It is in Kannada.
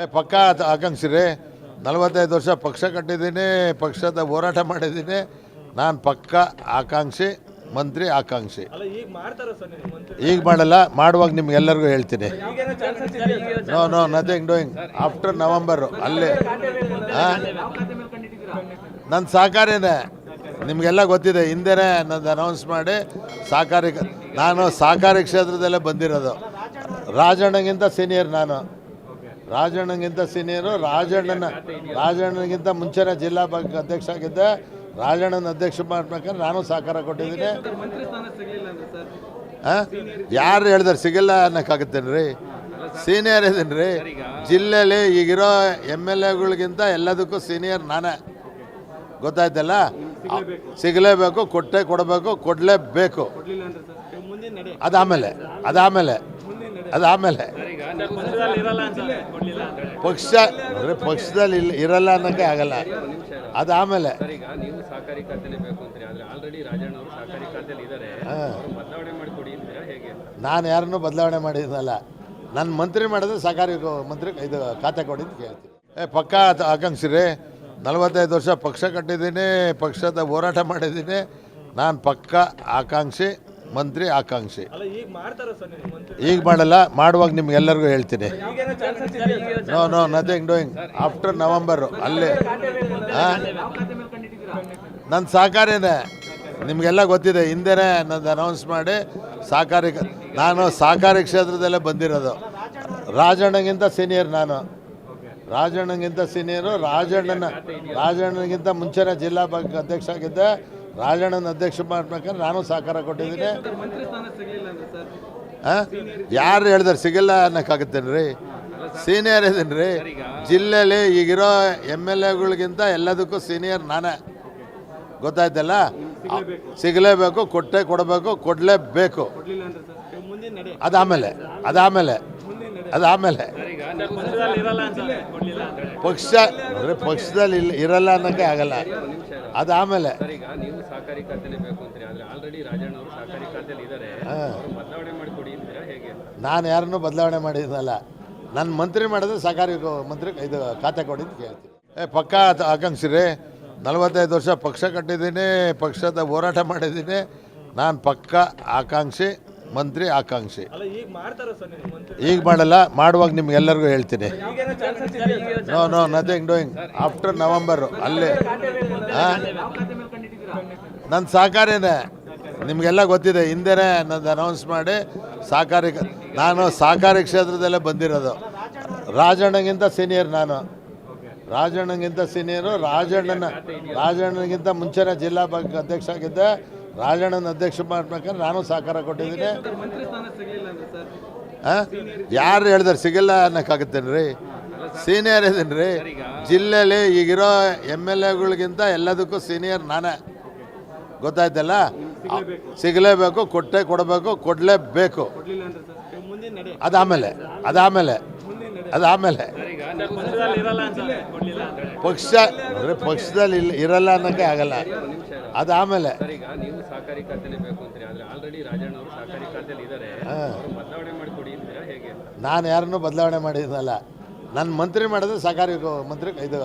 ಏ ಪಕ್ಕ ಆಕಾಂಕ್ಷಿ ರೀ ನಲವತ್ತೈದು ವರ್ಷ ಪಕ್ಷ ಕಟ್ಟಿದ್ದೀನಿ ಪಕ್ಷದ ಹೋರಾಟ ಮಾಡಿದ್ದೀನಿ. ನಾನು ಪಕ್ಕ ಆಕಾಂಕ್ಷಿ ಮಂತ್ರಿ ಆಕಾಂಕ್ಷಿ. ಈಗ ಮಾಡ್ತಾರ ಸರ್ ನೀವು ಮಂತ್ರಿ. ಈಗ ಮಾಡಲ್ಲ ಮಾಡುವಾಗ ನಿಮ್ಗೆಲ್ಲರಿಗೂ ಹೇಳ್ತೀನಿ. No no nothing doing after November ಅಲ್ಲಿ. ನನ್ನ ಸಹಕಾರಿನೇ. ನಿಮಗೆಲ್ಲ ಗೊತ್ತಿದೆ ಹಿಂದೆನೇ ನಂದು ಅನೌನ್ಸ್ ಮಾಡಿ ಸಹಕಾರಿ ನಾನು ಸಹಕಾರಿ ಕ್ಷೇತ್ರದಲ್ಲೇ ಬಂದಿರೋದು. ರಾಜಣ್ಣಗಿಂತ ಸೀನಿಯರ್ ನಾನು. ರಾಜಣ್ಣಗಿಂತ ಸೀನಿಯರು, ರಾಜಣ್ಣನ, ರಾಜಣ್ಣಗಿಂತ ಮುಂಚೆನೇ ಜಿಲ್ಲಾ ಅಧ್ಯಕ್ಷ ಆಗಿದ್ದೆ. ರಾಜಣ್ಣನ ಅಧ್ಯಕ್ಷ ಮಾಡ್ಬೇಕಂದ್ರೆ ನಾನು ಸಹಕಾರ ಕೊಟ್ಟಿದ್ದೀನಿ. ಹಾಂ? ಯಾರು ಹೇಳಿದಾರೆ ಸಿಗಲ್ಲ ಅನ್ನೋಕ್ಕಾಗುತ್ತೇನೆ ರೀ ಸೀನಿಯರ್ ಇದ್ದೀನಿ ರೀ ಜಿಲ್ಲೆಯಲ್ಲಿ ಈಗಿರೋ ಎಂ ಎಲ್ ಎಗಳಿಗಿಂತ ಎಲ್ಲದಕ್ಕೂ ಸೀನಿಯರ್ ನಾನೇ. ಗೊತ್ತಾಯ್ತಲ್ಲ? ಸಿಗಲೇಬೇಕು, ಕೊಟ್ಟೆ ಕೊಡಬೇಕು, ಕೊಡಲೇಬೇಕು. ಅದಾಮೇಲೆ ಅದಾಮೇಲೆ ಅದಾಮೇಲೆ ಪಕ್ಷ ಅಂದ್ರೆ ಪಕ್ಷದಲ್ಲಿ ಇಲ್ಲ ಇರಲ್ಲ ಅನ್ನಕ್ಕೆ ಆಗಲ್ಲ. ಅದು ಆಮೇಲೆ ನಾನು ಯಾರನ್ನೂ ಬದಲಾವಣೆ ಮಾಡಿದ್ನಲ್ಲ ನನ್ನ ಮಂತ್ರಿ ಮಾಡಿದ್ರೆ ಸಹಕಾರಿ ಮಂತ್ರಿ ಇದು ಖಾತೆ ಕೊಡಿ ಅಂತ ಕೇಳ್ತೀನಿ. ಏ ಪಕ್ಕ ಆಕಾಂಕ್ಷಿರಿ ಆಕಾಂಕ್ಷಿ ರೀ ನಲವತ್ತೈದು ವರ್ಷ ಪಕ್ಷ ಕಟ್ಟಿದ್ದೀನಿ ಪಕ್ಷದ ಹೋರಾಟ ಮಾಡಿದ್ದೀನಿ. ನಾನು ಪಕ್ಕ ಆಕಾಂಕ್ಷಿ ಮಂತ್ರಿ ಆಕಾಂಕ್ಷಿ. ಅಲ್ಲ ಈಗ ಮಾಡ್ತಾರ ಸರ್ ನೀವು ಈಗ ಮಾಡಲ್ಲ ಮಾಡುವಾಗ ನಿಮ್ಗೆಲ್ಲರಿಗೂ ಹೇಳ್ತೀನಿ. No no nothing doing after November ಅಲ್ಲಿ. ಹಾಂ? ನನ್ನ ಸಹಕಾರಿನೇ. ನಿಮಗೆಲ್ಲ ಗೊತ್ತಿದೆ ಹಿಂದೆನೇ ನಂದು ಅನೌನ್ಸ್ ಮಾಡಿ ಸಹಕಾರಿ ನಾನು ಸಹಕಾರಿ ಕ್ಷೇತ್ರದಲ್ಲೇ ಬಂದಿರೋದು. ರಾಜಣ್ಣಗಿಂತ ಸೀನಿಯರ್ ನಾನು. ರಾಜಣ್ಣಗಿಂತ ಸೀನಿಯರು ರಾಜಣ್ಣನ ರಾಜಣ್ಣಗಿಂತ ಮುಂಚೆನೇ ಜಿಲ್ಲಾ ಬ್ಯಾಂಕ್ ಅಧ್ಯಕ್ಷ ಆಗಿದ್ದೆ. ರಾಜಣ್ಣನ ಅಧ್ಯಕ್ಷ ಮಾಡ್ಬೇಕಂದ್ರೆ ನಾನು ಸಹಕಾರ ಕೊಟ್ಟಿದ್ದೀನಿ. ಹಾಂ ಯಾರು ಹೇಳಿದಾರೆ ಸಿಗಲ್ಲ ಅನ್ನೋಕ್ಕಾಗುತ್ತೇನೆ ರೀ ಸೀನಿಯರ್ ಇದ್ದೀನಿ ರೀ ಜಿಲ್ಲೆಯಲ್ಲಿ ಈಗಿರೋ ಎಂ ಎಲ್ ಎಗಳಿಗಿಂತ ಎಲ್ಲದಕ್ಕೂ ಸೀನಿಯರ್ ನಾನೇ. ಗೊತ್ತಾಯ್ತಲ್ಲ? ಸಿಗಲೇಬೇಕು. ಕೊಟ್ಟೆ ಕೊಡಬೇಕು ಕೊಡಲೇಬೇಕು. ಅದಾಮೇಲೆ ಅದಾಮೇಲೆ ಅದಾಮೇಲೆ ಆಮೇಲೆ ಪಕ್ಷ ಅಂದರೆ ಪಕ್ಷದಲ್ಲಿ ಇಲ್ಲ ಇರಲ್ಲ ಅನ್ನೋಕ್ಕೆ ಆಗಲ್ಲ. ಅದು ಆಮೇಲೆ ಈಗ ನೀವು ಸಹಕಾರಿ ಖಾತೆನೇ ಬೇಕು ಅಂತೀರಿ ರಾಜಣ್ಣ ಅವರು ಸಹಕಾರಿ ಖಾತೆಯಲ್ಲಿ ಇದ್ದಾರೆ ಅವರು ಬದಲಾವಣೆ ಮಾಡಿಕೊಡಿ ಅಂತೀರಾ ಹೇಗೆ? ಅಂತ ನಾನು ಯಾರನ್ನೂ ಬದಲಾವಣೆ ಮಾಡಿದ್ನಲ್ಲ ನನ್ನ ಮಂತ್ರಿ ಮಾಡಿದ್ರೆ ಸಹಕಾರಿ ಮಂತ್ರಿ ಇದು ಖಾತೆ ಕೊಡಿ ಅಂತ ಕೇಳ್ತೀನಿ. ಏ ಪಕ್ಕ ಆಕಾಂಕ್ಷಿರಿ ಆಕಾಂಕ್ಷಿ ರೀ ನಲವತ್ತೈದು ವರ್ಷ ಪಕ್ಷ ಕಟ್ಟಿದ್ದೀನಿ ಪಕ್ಷದ ಹೋರಾಟ ಮಾಡಿದ್ದೀನಿ. ನಾನು ಪಕ್ಕ ಆಕಾಂಕ್ಷಿ. ಮಂತ್ರಿ ಆಕಾಂಕ್ಷಿ. ಅಲ್ಲ ಈಗ ಮಾಡ್ತಾರ ಸರ್ ನೀವು ಮಂತ್ರಿ. ಈಗ ಮಾಡಲ್ಲ ಮಾಡುವಾಗ ನಿಮ್ಗೆಲ್ಲರಿಗೂ ಹೇಳ್ತೀನಿ. No no nothing doing after November ಅಲ್ಲೇ. ಹಾಂ? ನನ್ನ ಸಹಕಾರಿನೇ. ನಿಮಗೆಲ್ಲ ಗೊತ್ತಿದೆ ಹಿಂದೆನೇ ನಂದು ಅನೌನ್ಸ್ ಮಾಡಿ ಸಹಕಾರಿ ನಾನು ಸಹಕಾರಿ ಕ್ಷೇತ್ರದಲ್ಲೇ ಬಂದಿರೋದು. ರಾಜಣ್ಣಗಿಂತ ಸೀನಿಯರ್ ನಾನು. ರಾಜಣ್ಣಗಿಂತ ಸೀನಿಯರು ರಾಜಣ್ಣನ ರಾಜಣ್ಣಗಿಂತ ಮುಂಚೆನೇ ಜಿಲ್ಲಾ ಬ್ಯಾಂಕ್ ಅಧ್ಯಕ್ಷ ಆಗಿದ್ದೆ. ರಾಜಣ್ಣನ ಅಧ್ಯಕ್ಷ ಮಾಡ್ಬೇಕಂದ್ರೆ ನಾನು ಸಹಕಾರ ಕೊಟ್ಟಿದ್ದೀನಿ. ಹಾಂ ಯಾರು ಹೇಳಿದಾರೆ ಸಿಗಲ್ಲ ಅನ್ನೋಕ್ಕಾಗುತ್ತೇನೆ ರೀ ಸೀನಿಯರ್ ಇದ್ದೀನಿ ರೀ ಜಿಲ್ಲೆಯಲ್ಲಿ ಈಗಿರೋ ಎಂ ಎಲ್ ಎಗಳಿಗಿಂತ ಎಲ್ಲದಕ್ಕೂ ಸೀನಿಯರ್ ನಾನೇ. ಗೊತ್ತಾಯ್ತಲ್ಲ? ಸಿಗಲೇಬೇಕು ಕೊಟ್ಟೆ ಕೊಡಬೇಕು ಕೊಡಲೇಬೇಕು. ಅದಾಮೇಲೆ ಅದಾಮೇಲೆ ಅದಾಮೇಲೆ ಪಕ್ಷ ಅಂದರೆ ಪಕ್ಷದಲ್ಲಿ ಇಲ್ಲ ಇರಲ್ಲ ಅನ್ನೋಕ್ಕೆ ಆಗಲ್ಲ. ಅದಾಮೇಲೆ ಆಮೇಲೆ. ನಾನು ಯಾರನ್ನೂ ಬದಲಾವಣೆ ಮಾಡಿದ್ನಲ್ಲ ನನ್ನ ಮಂತ್ರಿ ಮಾಡಿದ್ರೆ ಸಹಕಾರಿ ಮಂತ್ರಿ ಇದು